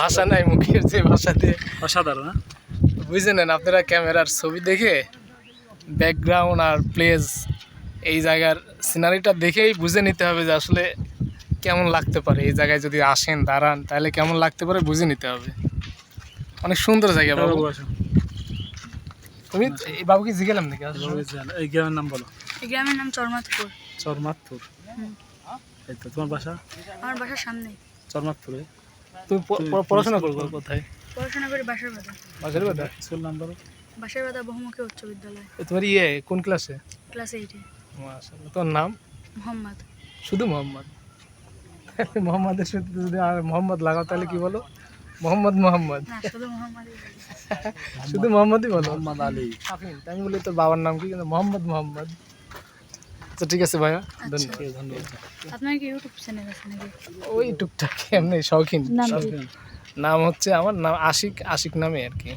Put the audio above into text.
ভাষা নাই মুখের যে ভাষাতে। অসাধারণ হ্যাঁ? বুঝে নেন আপনারা ক্যামেরার ছবি দেখে ব্যাকগ্রাউন্ড আর প্লেস এই জায়গার সিনারিটা দেখেই বুঝে নিতে হবে যে আসলে কেমন লাগতে পারে। এই জায়গায় যদি আসেন দাঁড়ান তাহলে কেমন লাগতে পারে বুঝে নিতে হবে। অনেক সুন্দর জায়গা বাবু। তুমি এই বাবুকে জিগেলাম নাকি এই গ্রামের নাম বলো। এই গ্রামের নাম চরমাতপুর। চরমাতপুর। এই তো তোমার বাসা? আমার বাসার সামনে চরমাতপুরে। তুমি পড়াশোনা করব কোথায়? পড়াশোনা করি বাসার বাদা কথা স্কুল নাম বলো। বাসার বাদা বহুমুখী উচ্চ বিদ্যালয়। তোমার ইয়ে কোন ক্লাসে ক্লাস এইটে মাশাআল্লাহ। তোমার নাম? মোহাম্মদ। শুধু মোহাম্মদ? মোহাম্মদের সাথে যদি আর মোহাম্মদ লাগাও তাহলে কি বলো? মোহাম্মদ মোহাম্মদ। শুধু মোহাম্মদ মোহাম্মদই বলো? মোহাম্মদ আলী। তাই আমি বলি তোর বাবার নাম কি? কিন্তু মোহাম্মদ মোহাম্মদ। আচ্ছা ঠিক আছে ভাইয়া। ধন্যবাদ ধন্যবাদ। আপনার কি ইউটিউব চ্যানেল আছে নাকি? ওই টুকটাক এমনি শৌখিন। নাম হচ্ছে আমার নাম আশিক আশিক নামে আর কি।